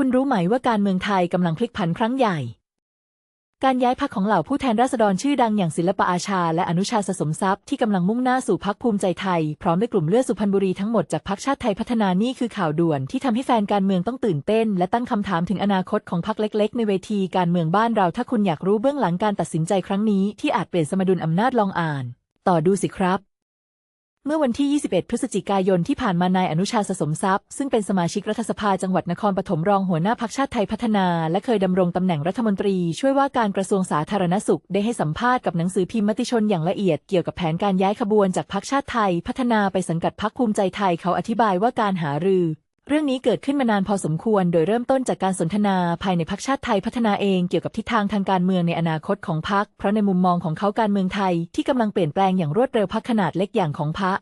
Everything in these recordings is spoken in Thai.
คุณรู้ไหมว่าการเมืองไทยกำลังพลิกผันครั้งใหญ่ การย้ายพักของเหล่าผู้แทนราษฎรชื่อดังอย่างศิลปอาชา และอนุชาสะสมทรัพย์ที่กำลังมุ่งหน้าสู่พักภูมิใจไทย พร้อมด้วยกลุ่มเลือดสุพรรณบุรีทั้งหมดจากพักชาติไทยพัฒนานี่คือข่าวด่วนที่ทำให้แฟนการเมืองต้องตื่นเต้น และตั้งคำถามถึงอนาคตของพักเล็ก ๆ ในเวทีการเมืองบ้านเรา ถ้าคุณอยากรู้เบื้องหลังการตัดสินใจครั้งนี้ที่อาจเปลี่ยนสมดุลอำนาจลองอ่าน ต่อดูสิครับ เมื่อวันที่ 21 พฤศจิกายนที่ผ่านมานายอนุชาสสมทรัพย์ ซึ่งเป็นสมาชิกรัฐสภาจังหวัดนครปฐมรองหัวหน้าพักชาติไทยพัฒนา และเคยดำรงตำแหน่งรัฐมนตรี ช่วยว่าการกระทรวงสาธารณสุข ได้ให้สัมภาษณ์กับหนังสือพิมพ์มติชนอย่างละเอียดเกี่ยวกับแผนการย้ายขบวนจากพักชาติไทย พัฒนาไปสังกัดพักภูมิใจไทยเขาอธิบายว่าการหารือ เรื่องนี้เกิดขึ้นมานานพอสมควร โดยเริ่มต้นจากการสนทนาภายในพักชาติไทยพัฒนาเองเกี่ยวกับทิศทางทางการเมืองในอนาคตของพักเพราะในมุมมองของเขาการเมืองไทยที่กำลังเปลี่ยนแปลงอย่างรวดเร็วพักขนาดเล็กอย่างของพรรค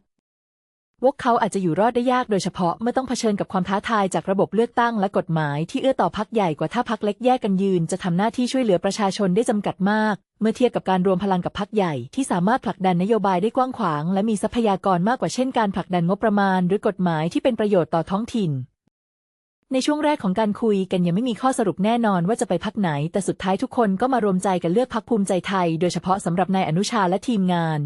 พวกเขาอาจจะอยู่รอดได้ยากโดยเฉพาะเมื่อต้องเผชิญกับความท้าทายจากระบบเลือกตั้งและกฎหมายที่เอื้อต่อพักใหญ่กว่าถ้าพักเล็กแยกกันยืน จะทำหน้าที่ช่วยเหลือประชาชนได้จำกัดมาก เมื่อเทียบกับการรวมพลังกับพักใหญ่ที่สามารถผลักดันนโยบายได้กว้างขวาง และมีทรัพยากรมากกว่าเช่นการผลักดันงบประมาณ หรือกฎหมายที่เป็นประโยชน์ต่อท้องถิ่น ในช่วงแรกของการคุยกันยังไม่มีข้อสรุปแน่นอนว่าจะไปพักไหน แต่สุดท้ายทุกคนก็มารวมใจกันเลือกพักภูมิใจไทย โดยเฉพาะสำหรับนายอนุชาและทีมงาน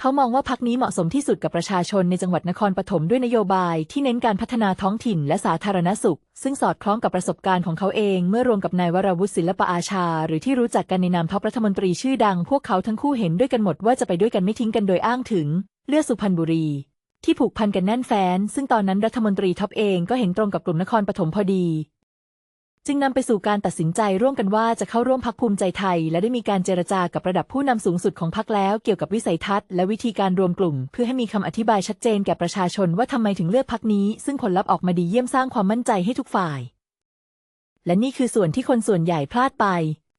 เขามองว่าพักนี้เหมาะสมที่สุดกับประชาชนในจังหวัดนครปฐมด้วยนโยบายที่เน้นการพัฒนาท้องถิ่นและสาธารณสุข ซึ่งสอดคล้องกับประสบการณ์ของเขาเองเมื่อรวมกับนายวราวุฒิศิลปอาชา หรือที่รู้จักกันในนามท็อปรัฐมนตรีชื่อดัง พวกเขาทั้งคู่เห็นด้วยกันหมดว่าจะไปด้วยกันไม่ทิ้งกันโดยอ้างถึง เลือดสุพรรณบุรี ที่ผูกพันกันแน่นแฟ้นซึ่งตอนนั้นรัฐมนตรีท็อปเองก็เห็นตรงกับกลุ่มนครปฐมพอดี จึงนำไปสู่การตัดสินใจร่วมกันว่าจะเข้าร่วมพักภูมิใจไทย และได้มีการเจรจากับระดับผู้นำสูงสุดของพักแล้วเกี่ยวกับวิสัยทัศน์และวิธีการรวมกลุ่ม เพื่อให้มีคำอธิบายชัดเจนแก่ประชาชนว่าทำไมถึงเลือกพักนี้ ซึ่งผลลัพธ์ออกมาดีเยี่ยมสร้างความมั่นใจให้ทุกฝ่าย และนี่คือส่วนที่คนส่วนใหญ่พลาดไป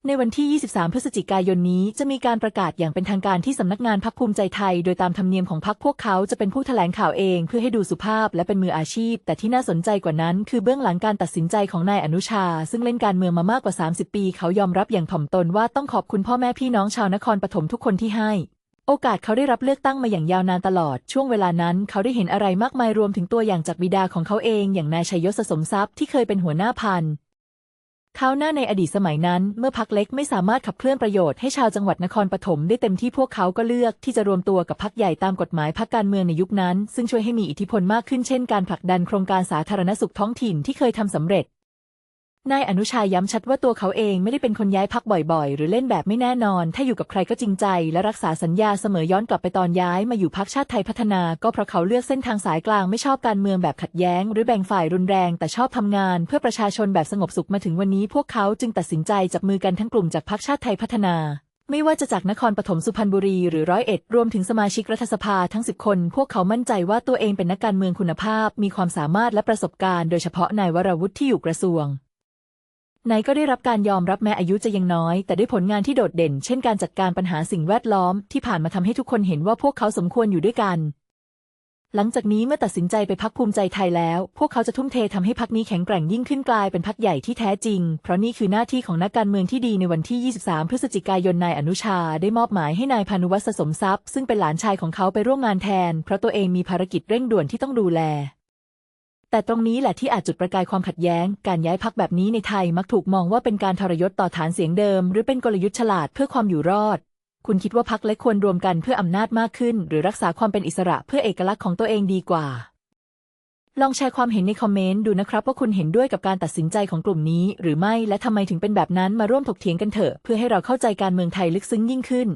ในวันที่ 23 พฤศจิกายนนี้จะมีการประกาศอย่างเป็นทางการที่สำนักงานพักภูมิใจไทย โดยตามธรรมเนียมของพักพวกเขาจะเป็นผู้แถลงข่าวเองเพื่อให้ดูสุภาพและเป็นมืออาชีพ แต่ที่น่าสนใจกว่านั้นคือเบื้องหลังการตัดสินใจของนายอนุชา ซึ่งเล่นการเมืองมามากกว่า 30 ปี เขายอมรับอย่างถ่อมตนว่าต้องขอบคุณพ่อแม่พี่น้องชาวนครปฐมทุกคนที่ให้โอกาสเขาได้รับเลือกตั้งมาอย่างยาวนานตลอด ช่วงเวลานั้นเขาได้เห็นอะไรมากมายรวมถึงตัวอย่างจากบิดาของเขาเอง อย่างนายชัยยศสมทรัพย์ที่เคยเป็นหัวหน้าพัน ขาวหน้าในอดีตสมัยนั้น เมื่อพักเล็กไม่สามารถขับเคลื่อนประโยชน์ให้ชาวจังหวัดนครปฐมได้เต็มที่พวกเขาก็เลือกที่จะรวมตัวกับพักใหญ่ตามกฎหมายพักการเมืองในยุคนั้น ซึ่งช่วยให้มีอิทธิพลมากขึ้นเช่นการผลักดันโครงการสาธารณสุขท้องถิ่นที่เคยทำสำเร็จ นายอนุชาย้ำชัดว่าตัวเขาเองไม่ได้เป็นคนย้ายพักบ่อยๆ หรือเล่นแบบไม่แน่นอน ถ้าอยู่กับใครก็จริงใจ และรักษาสัญญาเสมอย้อนกลับไปตอนย้ายมาอยู่พักชาติไทยพัฒนา ก็เพราะเขาเลือกเส้นทางสายกลางไม่ชอบการเมืองแบบขัดแย้ง หรือแบ่งฝ่ายรุนแรง แต่ชอบทำงาน เพื่อประชาชนแบบสงบสุขมาถึงวันนี้ พวกเขาจึงตัดสินใจจับมือกันทั้งกลุ่มจากพักชาติไทยพัฒนาไม่ว่าจะจากนครปฐมสุพรรณบุรีหรือร้อยเอ็ดรวมถึงสมาชิกรัฐสภาทั้งสิบคน พวกเขามั่นใจว่าตัวเองเป็นนักการเมืองคุณภาพ มีความสามารถและประสบการณ์โดยเฉพาะนายวรวุฒิที่อยู่กระทรวง นายก็ได้รับการยอมรับแม้อายุจะยังน้อย แต่ด้วยผลงานที่โดดเด่น เช่นการจัดการปัญหาสิ่งแวดล้อมที่ผ่านมาทำให้ทุกคนเห็นว่าพวกเขาสมควรอยู่ด้วยกัน หลังจากนี้เมื่อตัดสินใจไปพักภูมิใจไทยแล้ว พวกเขาจะทุ่มเททำให้พักนี้แข็งแกร่งยิ่งขึ้นกลายเป็นพักใหญ่ที่แท้จริง เพราะนี่คือหน้าที่ของนักการเมืองที่ดีในวันที่ 23 พฤศจิกายนนายอนุชา ได้มอบหมายให้นายพานุวัฒน์สะสมทรัพย์ ซึ่งเป็นหลานชายของเขาไปร่วมงานแทน เพราะตัวเองมีภารกิจเร่งด่วนที่ต้องดูแล แต่ตรงนี้แหละที่อาจจุดประกายความขัดแย้ง การย้ายพักแบบนี้ในไทยมักถูกมองว่าเป็นการทรยศต่อฐานเสียงเดิม หรือเป็นกลยุทธ์ฉลาดเพื่อความอยู่รอด คุณคิดว่าพักเล็กควรรวมกันเพื่ออำนาจมากขึ้น หรือรักษาความเป็นอิสระเพื่อเอกลักษณ์ของตัวเองดีกว่า ลองแชร์ความเห็นในคอมเมนต์ดูนะครับว่าคุณเห็นด้วยกับการตัดสินใจของกลุ่มนี้ หรือไม่และทำไมถึงเป็นแบบนั้นมาร่วมถกเถียงกันเถอะเพื่อให้เราเข้าใจการเมืองไทยลึกซึ้งยิ่งขึ้น